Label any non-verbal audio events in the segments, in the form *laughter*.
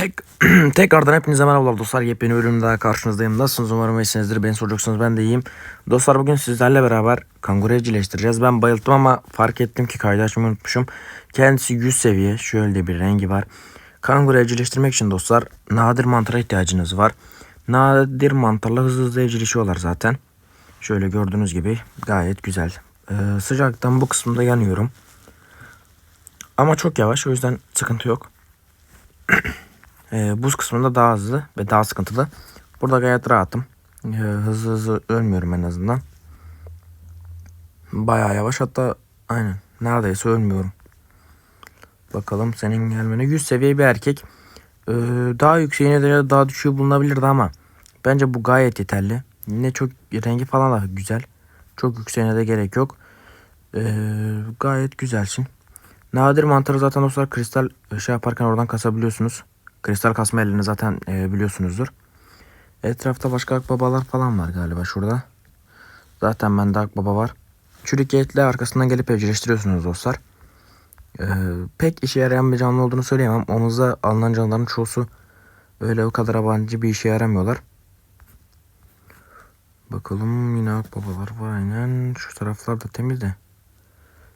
Tek, *clears throat* tekrardan hepinize merhabalar dostlar. Yepyeni bölümde daha karşınızdayım. Nasılsınız umarım iyisinizdir. Beni soracaksınız ben de iyiyim. Dostlar bugün sizlerle beraber kanguru evcilleştireceğiz. Ben bayıldım ama fark ettim ki kaydı açmayı unutmuşum. Kendisi 100 seviye. Şöyle bir rengi var. Kanguru evcilleştirmek için dostlar nadir mantara ihtiyacınız var. Nadir mantarla hızlı hızlı evcilleşiyorlar zaten. Şöyle gördüğünüz gibi gayet güzel. Ee, sıcaktan bu kısımda yanıyorum. Ama çok yavaş o yüzden sıkıntı yok. Ee, buz kısmında daha hızlı ve daha sıkıntılı. Burada gayet rahatım. Ee, hızlı hızlı ölmüyorum en azından. Bayağı yavaş hatta aynen neredeyse ölmüyorum. Bakalım senin gelmene 100 seviye bir erkek. Ee, daha yükseğine de daha düşüğü bulunabilirdi ama bence bu gayet yeterli. Yine çok rengi falan da güzel. Çok yükseğine de gerek yok. Ee, gayet güzelsin. Nadir mantarı zaten dostlar kristal şey yaparken oradan kasabiliyorsunuz. Kristal kasma elini zaten e, biliyorsunuzdur. Etrafta başka akbabalar falan var galiba şurada. Zaten bende akbaba var. Çürük etle arkasından gelip evcilleştiriyorsunuz dostlar. Ee, pek işe yarayan bir canlı olduğunu söyleyemem. Omuzda alınan canlıların çoğusu öyle o kadar yabancı bir işe yaramıyorlar. Bakalım yine akbabalar var aynen. Şu taraflar da temiz de.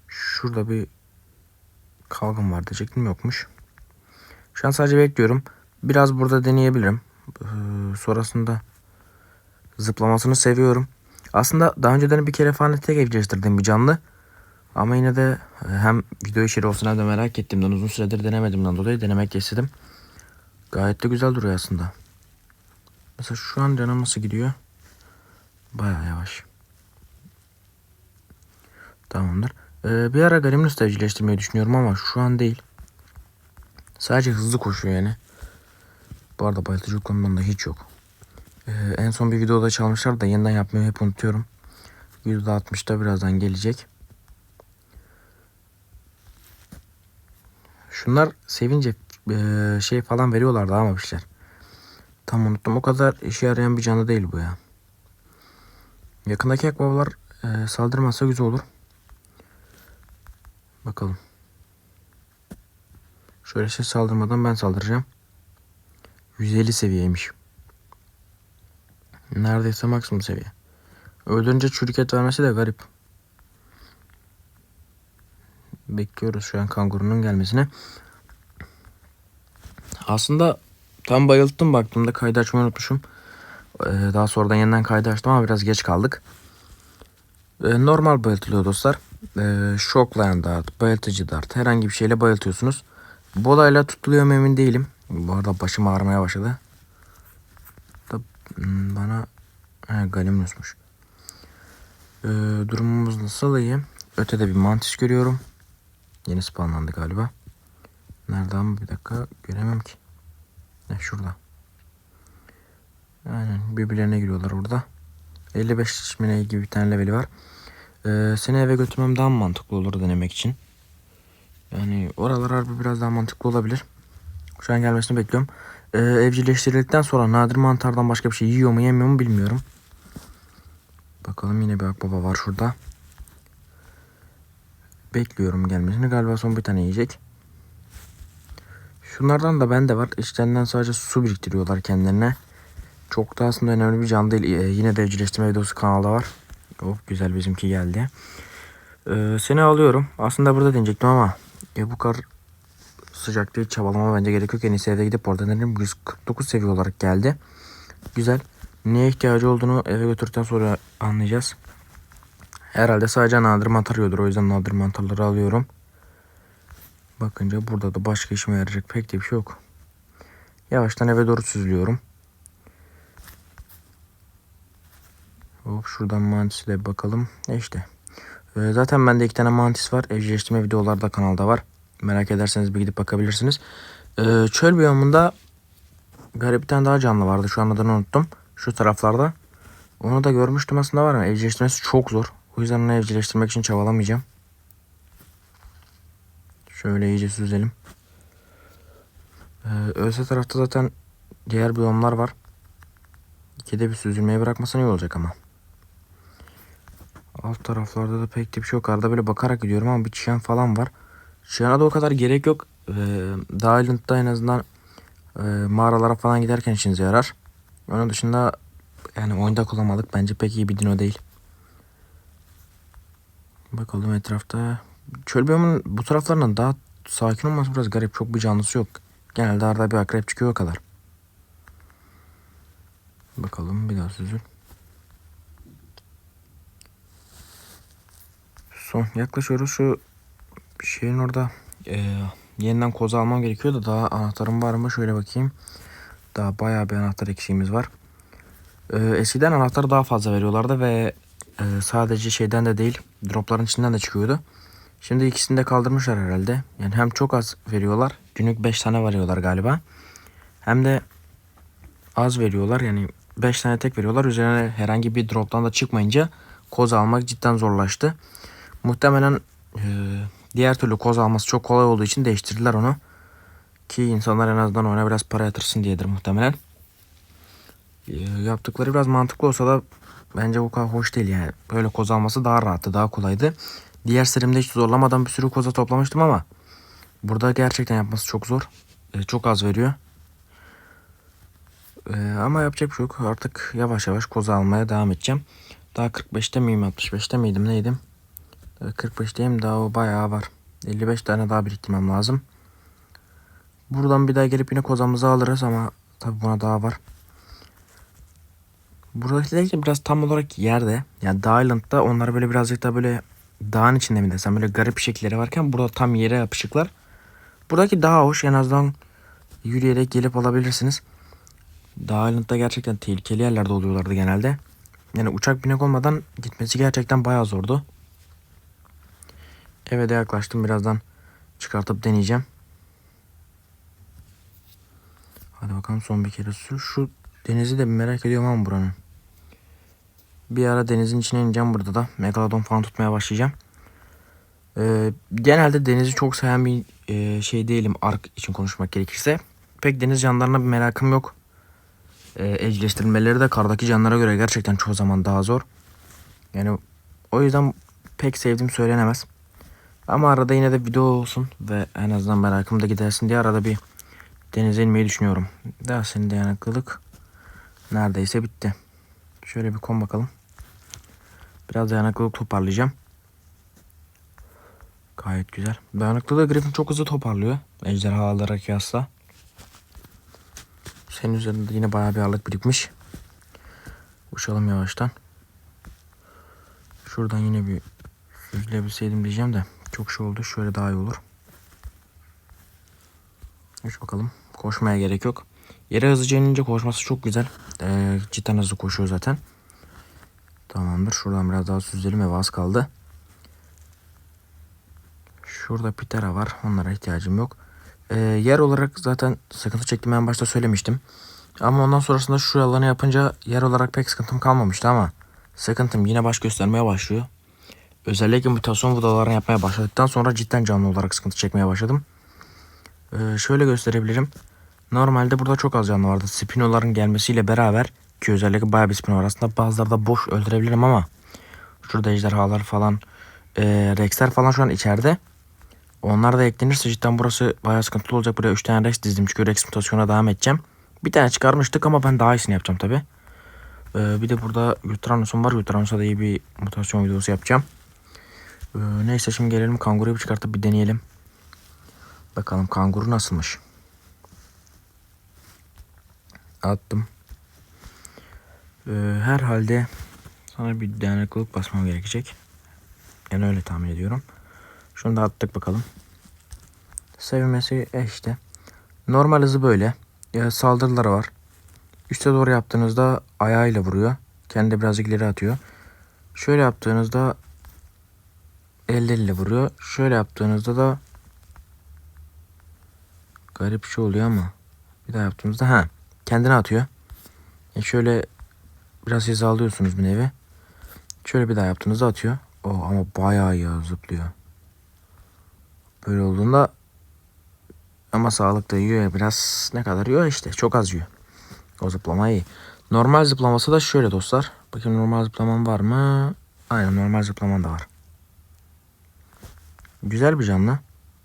Şurada bir kalgın var diyecektim yokmuş. Şu an sadece bekliyorum. Biraz burada deneyebilirim. Ee, sonrasında zıplamasını seviyorum. Aslında daha önceden bir kere falan tek evcilleştirdiğim bir canlı. Ama yine de e, hem video içeri olsun hem de merak ettiğimden uzun süredir denemediğimden dolayı denemek istedim. Gayet de güzel duruyor aslında. Mesela şu an canım gidiyor? Baya yavaş. Tamamdır. Ee, bir ara Galimnus da evcilleştirmeyi düşünüyorum ama şu an değil. Sadece hızlı koşuyor yani. Bu arada bayıltıcı konumundan da hiç yok. Ee, en son bir videoda çalmışlar da yeniden yapmayı hep unutuyorum. %60'da birazdan gelecek. Şunlar sevince e, şey falan veriyorlardı ama bir şeyler. Tam unuttum. O kadar işe yarayan bir canlı değil bu ya. Yakındaki akbabalar e, saldırmazsa güzel olur. Bakalım. Şöyle şey saldırmadan ben saldıracağım. 150 seviyeymiş. Neredeyse maksimum seviye. Öldürünce çürük et vermesi de garip. Bekliyoruz şu an kangurunun gelmesini. Aslında tam bayılttım baktığımda kaydı açmayı unutmuşum. Ee, daha sonradan yeniden kaydı açtım ama biraz geç kaldık. Ee, normal bayıltılıyor dostlar. Ee, şoklayan dart, bayıltıcı dart herhangi bir şeyle bayıltıyorsunuz. Bu olayla tutuluyor emin değilim. Bu arada başım ağrımaya başladı. Hmm, bana he, Galimnus'muş. Ee, durumumuz nasıl iyi? Ötede bir mantis görüyorum. Yeni spawnlandı galiba. Nerede ama bir dakika göremem ki. Ne şurada. Aynen birbirlerine giriyorlar orada. 55 mine gibi bir tane leveli var. Ee, seni eve götürmem daha mantıklı olur denemek için. Yani oralar harbi biraz daha mantıklı olabilir. Şu an gelmesini bekliyorum. Ee, evcilleştirildikten sonra nadir mantardan başka bir şey yiyor mu yemiyor mu bilmiyorum. Bakalım yine bir akbaba var şurada. Bekliyorum gelmesini. Galiba son bir tane yiyecek. Şunlardan da bende var. İçlerinden sadece su biriktiriyorlar kendilerine. Çok da aslında önemli bir can değil. Ee, yine de evcilleştirme videosu kanalda var. Hop güzel bizimki geldi. Ee, seni alıyorum. Aslında burada deneyecektim ama ya bu kadar sıcak değil çabalama bence gerek yok. En iyisi eve gidip orada denerim. 149 seviye olarak geldi. Güzel. Neye ihtiyacı olduğunu eve götürdükten sonra anlayacağız. Herhalde sadece nadir mantar yiyordur. O yüzden nadir mantarları alıyorum. Bakınca burada da başka işime yarayacak pek de bir şey yok. Yavaştan eve doğru süzülüyorum. Hop şuradan mantisle bakalım. E işte. Ee, zaten bende iki tane mantis var. Evcilleştirme videoları da kanalda var. Merak ederseniz bir gidip bakabilirsiniz. Ee, çöl biyomunda garip bir tane daha canlı vardı. Şu an adını unuttum. Şu taraflarda. Onu da görmüştüm aslında var ama evcilleştirmesi çok zor. O yüzden onu evcilleştirmek için çabalamayacağım. Şöyle iyice süzelim. Ee, öte tarafta zaten diğer biyomlar var. İkide bir süzülmeyi bırakmasan iyi olacak ama. Alt taraflarda da pek de bir şey yok. Arada böyle bakarak gidiyorum ama bir çiyan falan var. Çiyana da o kadar gerek yok. Ee, Diamond'da en azından e, mağaralara falan giderken işinize yarar. Onun dışında yani oyunda kullanmalık bence pek iyi bir dino değil. Bakalım etrafta. Çöl biyomunun bu taraflarının daha sakin olması biraz garip. Çok bir canlısı yok. Genelde arada bir akrep çıkıyor o kadar. Bakalım bir daha süzül. Son yaklaşıyoruz şu şeyin orada eee, yeniden koza almam gerekiyor da daha anahtarım var mı şöyle bakayım. Daha bayağı bir anahtar eksiğimiz var. Eee, eskiden anahtarı daha fazla veriyorlardı ve eee, sadece şeyden de değil dropların içinden de çıkıyordu. Şimdi ikisini de kaldırmışlar herhalde. Yani hem çok az veriyorlar. Günlük 5 tane veriyorlar galiba. Hem de az veriyorlar. Yani 5 tane tek veriyorlar. Üzerine herhangi bir droptan da çıkmayınca koz almak cidden zorlaştı. Muhtemelen e, diğer türlü koz alması çok kolay olduğu için değiştirdiler onu. Ki insanlar en azından ona biraz para yatırsın diyedir muhtemelen. E, yaptıkları biraz mantıklı olsa da bence bu kadar hoş değil yani. Böyle koz alması daha rahattı, daha kolaydı. Diğer serimde hiç zorlamadan bir sürü koza toplamıştım ama burada gerçekten yapması çok zor. E, çok az veriyor. E, ama yapacak bir şey yok. Artık yavaş yavaş koza almaya devam edeceğim. Daha 45'te miyim 65'te miydim neydim? Daha 45'teyim daha o bayağı var. 55 tane daha biriktirmem lazım. Buradan bir daha gelip yine kozamızı alırız ama tabi buna daha var. Buradakiler biraz tam olarak yerde. Yani Dağ Island'da onlar böyle birazcık da böyle dağın içinde mi desem böyle garip şekilleri varken burada tam yere yapışıklar. Buradaki daha hoş en azından yürüyerek gelip alabilirsiniz. Dağ Island'da gerçekten tehlikeli yerlerde oluyorlardı genelde. Yani uçak binek olmadan gitmesi gerçekten bayağı zordu. Eve de yaklaştım birazdan çıkartıp deneyeceğim. Hadi bakalım son bir kere sür. Şu denizi de merak ediyorum ama buranın. Bir ara denizin içine ineceğim burada da. Megalodon falan tutmaya başlayacağım. Ee, genelde denizi çok seven bir e, şey değilim ark için konuşmak gerekirse. Pek deniz canlılarına bir merakım yok. Ee, evcilleştirilmeleri de kardaki canlılara göre gerçekten çoğu zaman daha zor. Yani o yüzden pek sevdiğim söylenemez. Ama arada yine de video olsun ve en azından merakım da gidersin diye arada bir denize inmeyi düşünüyorum. Daha senin dayanıklılık neredeyse bitti. Şöyle bir kon bakalım. Biraz dayanıklılık toparlayacağım. Gayet güzel. Dayanıklılığı Griffin çok hızlı toparlıyor. Ejderhalara kıyasla. Senin üzerinde yine bayağı bir ağırlık birikmiş. Uçalım yavaştan. Şuradan yine bir süzülebilseydim diyeceğim de çok şey oldu. Şöyle daha iyi olur. Uç bakalım. Koşmaya gerek yok. Yere hızlıca inince koşması çok güzel. Ee, cidden hızlı koşuyor zaten. Tamamdır. Şuradan biraz daha süzelim ve az kaldı. Şurada pitera var. Onlara ihtiyacım yok. Ee, yer olarak zaten sıkıntı çektim en başta söylemiştim. Ama ondan sonrasında şu alanı yapınca yer olarak pek sıkıntım kalmamıştı ama sıkıntım yine baş göstermeye başlıyor. Özellikle mutasyon vidalarını yapmaya başladıktan sonra cidden canlı olarak sıkıntı çekmeye başladım. Ee, şöyle gösterebilirim. Normalde burada çok az canlı vardı. Spinoların gelmesiyle beraber ki özellikle bayağı bir spino var. Aslında bazıları da boş öldürebilirim ama şurada ejderhalar falan e, Rex'ler falan şu an içeride. Onlar da eklenirse cidden burası bayağı sıkıntılı olacak. Buraya 3 tane Rex dizdim çünkü Rex mutasyona devam edeceğim. Bir tane çıkarmıştık ama ben daha iyisini yapacağım tabi. Ee, bir de burada Utranos'um var. Utranos'a da iyi bir mutasyon videosu yapacağım. Ee, neyse şimdi gelelim kanguruyu çıkartıp bir deneyelim. Bakalım kanguru nasılmış. Attım. Ee, herhalde sana bir dayanıklılık basmam gerekecek. Yani öyle tahmin ediyorum. Şunu da attık bakalım. Sevilmesi e işte. Normal hızı böyle. Ya saldırıları var. Üste doğru yaptığınızda ayağıyla vuruyor. Kendi birazcık ileri atıyor. Şöyle yaptığınızda elleriyle vuruyor. Şöyle yaptığınızda da garip bir şey oluyor ama bir daha yaptığımızda ha kendine atıyor. E şöyle biraz hizalıyorsunuz bir nevi. Şöyle bir daha yaptığınızda atıyor. O ama bayağı iyi zıplıyor. Böyle olduğunda ama sağlıkta yiyor ya biraz ne kadar yiyor işte çok az yiyor. O zıplama iyi. Normal zıplaması da şöyle dostlar. Bakın normal zıplamam var mı? Aynen normal zıplaman da var. Güzel bir canlı.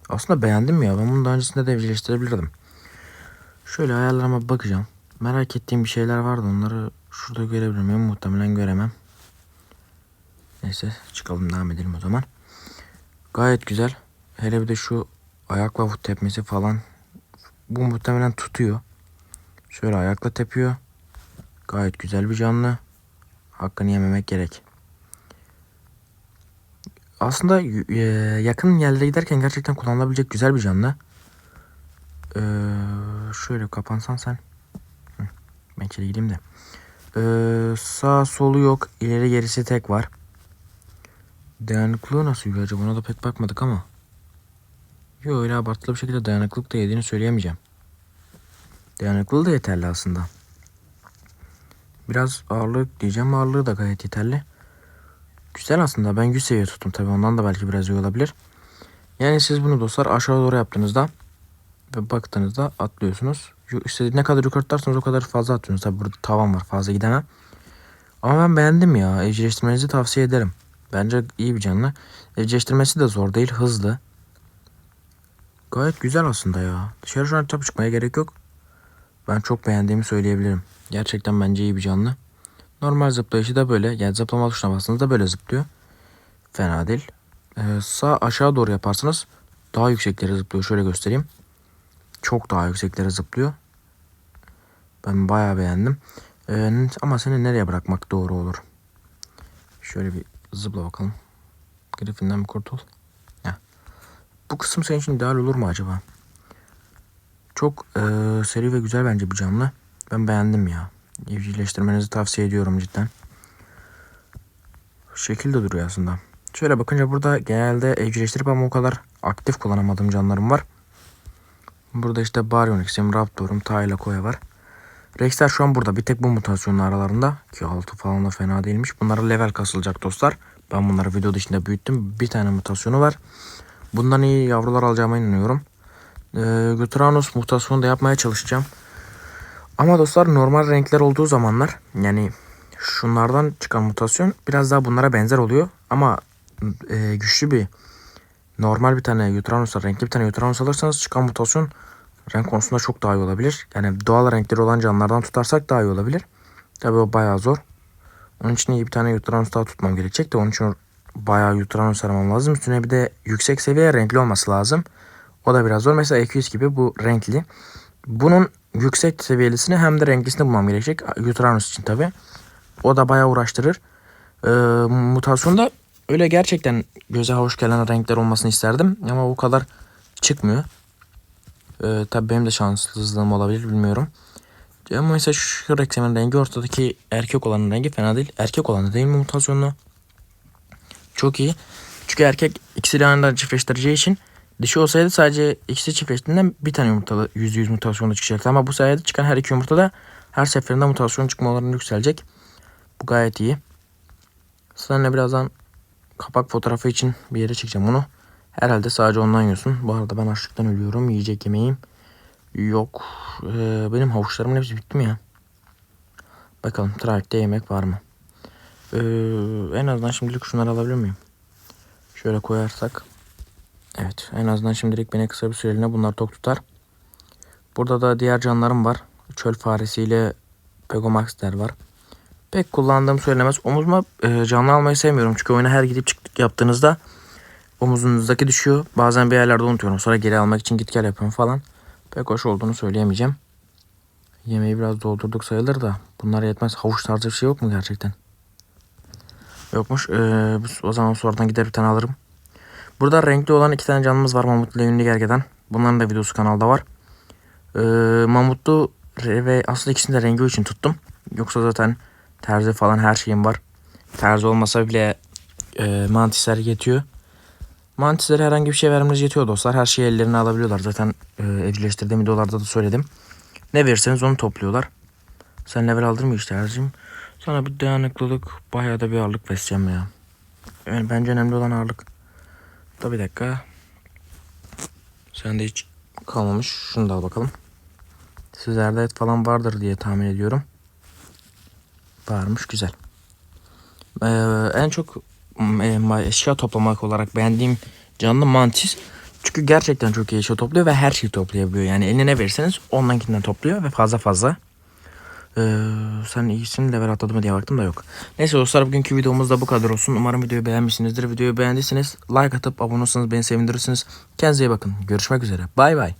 Aslında beğendim ya. Ben bunu daha öncesinde de evcilleştirebilirdim. Şöyle ayarlarıma bakacağım. Merak ettiğim bir şeyler vardı. Onları şurada görebilir miyim? Muhtemelen göremem. Neyse çıkalım devam edelim o zaman. Gayet güzel. Hele bir de şu ayakla tepmesi falan. Bu muhtemelen tutuyor. Şöyle ayakla tepiyor. Gayet güzel bir canlı. Hakkını yememek gerek. Aslında e, yakın yerlere giderken gerçekten kullanılabilecek güzel bir canlı. Ee, şöyle kapansan sen. Hı, ben içeri gireyim de. Ee, sağ solu yok. İleri gerisi tek var. Dayanıklılığı nasıl yiyor acaba? Ona da pek bakmadık ama. Yok öyle abartılı bir şekilde dayanıklılık da yediğini söyleyemeyeceğim. Dayanıklılığı da yeterli aslında. Biraz ağırlık diyeceğim ağırlığı da gayet yeterli. Güzel aslında ben 100 seviye tuttum tabi ondan da belki biraz iyi olabilir. Yani siz bunu dostlar aşağı doğru yaptığınızda ve baktığınızda atlıyorsunuz. İşte ne kadar yukarı tutarsanız o kadar fazla atıyorsunuz. Tabi burada tavan var fazla gidemem. Ama ben beğendim ya. Evcilleştirmenizi tavsiye ederim. Bence iyi bir canlı. Evcilleştirmesi de zor değil hızlı. Gayet güzel aslında ya. Dışarı şu an çıkmaya gerek yok. Ben çok beğendiğimi söyleyebilirim. Gerçekten bence iyi bir canlı. Normal zıplayışı da böyle. Yani zıplama tuşuna bastığınızda böyle zıplıyor. Fena değil. Ee, sağ aşağı doğru yaparsanız daha yükseklere zıplıyor. Şöyle göstereyim. Çok daha yükseklere zıplıyor. Ben bayağı beğendim. Ee, ama seni nereye bırakmak doğru olur? Şöyle bir zıpla bakalım. Griffinden bir kurtul. Heh. Bu kısım senin için ideal olur mu acaba? Çok e, seri ve güzel bence bir canlı. Ben beğendim ya. Evcilleştirmenizi tavsiye ediyorum cidden. Şekilde duruyor aslında. Şöyle bakınca burada genelde evcilleştirip ama o kadar aktif kullanamadığım canlarım var. Burada işte Baryonyx'im, Raptor'um, Tayla Koya var. Rex'ler şu an burada. Bir tek bu mutasyonun aralarında. Ki altı falan da fena değilmiş. Bunlara level kasılacak dostlar. Ben bunları video dışında büyüttüm. Bir tane mutasyonu var. Bundan iyi yavrular alacağıma inanıyorum. Ee, Gutranus mutasyonu da yapmaya çalışacağım. Ama dostlar normal renkler olduğu zamanlar yani şunlardan çıkan mutasyon biraz daha bunlara benzer oluyor. Ama e, güçlü bir normal bir tane Utranus'a renkli bir tane Utranus alırsanız çıkan mutasyon renk konusunda çok daha iyi olabilir. Yani doğal renkleri olan canlılardan tutarsak daha iyi olabilir. Tabi o bayağı zor. Onun için iyi bir tane Utranus daha tutmam gerekecek de onun için bayağı Utranus aramam lazım. Üstüne bir de yüksek seviye renkli olması lazım. O da biraz zor. Mesela 200 gibi bu renkli. Bunun yüksek seviyelisini hem de renklisini bulmam gerekecek. Utranus için tabi. O da bayağı uğraştırır. Ee, mutasyonda öyle gerçekten göze hoş gelen renkler olmasını isterdim. Ama o kadar çıkmıyor. Ee, tabi benim de şanssızlığım olabilir bilmiyorum. Ama mesela şu Rex'in rengi ortadaki erkek olanın rengi fena değil. Erkek olan değil mi mutasyonlu? Çok iyi. Çünkü erkek ikisi de anında çiftleştireceği için Dişi olsaydı sadece ikisi çiftleştiğinden bir tane yumurtada %100 mutasyonu çıkacaktı. Ama bu sayede çıkan her iki yumurtada her seferinde mutasyon çıkma oranı yükselecek. Bu gayet iyi. Seninle birazdan kapak fotoğrafı için bir yere çekeceğim onu. Herhalde sadece ondan yiyorsun. Bu arada ben açlıktan ölüyorum. Yiyecek yemeğim yok. Ee, benim havuçlarımın hepsi bitti mi ya? Bakalım trafikte yemek var mı? Ee, en azından şimdilik şunları alabilir miyim? Şöyle koyarsak. Evet en azından şimdilik beni kısa bir süreliğine bunlar tok tutar. Burada da diğer canlarım var. Çöl faresiyle Pegomax'ler var. Pek kullandığım söylemez. Omuzuma e, canlı almayı sevmiyorum. Çünkü oyuna her gidip çıktık yaptığınızda omuzunuzdaki düşüyor. Bazen bir yerlerde unutuyorum. Sonra geri almak için git gel yapıyorum falan. Pek hoş olduğunu söyleyemeyeceğim. Yemeği biraz doldurduk sayılır da bunlar yetmez. Havuç tarzı bir şey yok mu gerçekten? Yokmuş. Ee, o zaman sonradan gider bir tane alırım. Burada renkli olan iki tane canımız var Mamut ile Ünlü Gergedan. Bunların da videosu kanalda var. Ee, Mamutlu ve aslında ikisini de rengi için tuttum. Yoksa zaten terzi falan her şeyim var. Terzi olmasa bile e, mantisler yetiyor. Mantislere herhangi bir şey vermeniz yetiyor dostlar. Her şeyi ellerine alabiliyorlar. Zaten e, evcilleştirdiğim videolarda da söyledim. Ne verirseniz onu topluyorlar. Sen level aldın mı işte tercihim? Sana bir dayanıklılık, bayağı da bir ağırlık besleyeceğim ya. Yani bence önemli olan ağırlık. Da bir dakika. Sende hiç kalmamış. Şunu da al bakalım. Sizlerde et falan vardır diye tahmin ediyorum. Varmış güzel. Ee, en çok e, eşya toplamak olarak beğendiğim canlı mantis. Çünkü gerçekten çok iyi eşya topluyor ve her şeyi toplayabiliyor. Yani eline ne verirseniz ondankinden topluyor ve fazla fazla. Ee, sen iyisin level atladı mı diye baktım da yok. Neyse dostlar bugünkü videomuz da bu kadar olsun. Umarım videoyu beğenmişsinizdir. Videoyu beğendiyseniz like atıp abone olursanız beni sevindirirsiniz. Kendinize iyi bakın. Görüşmek üzere. Bay bay.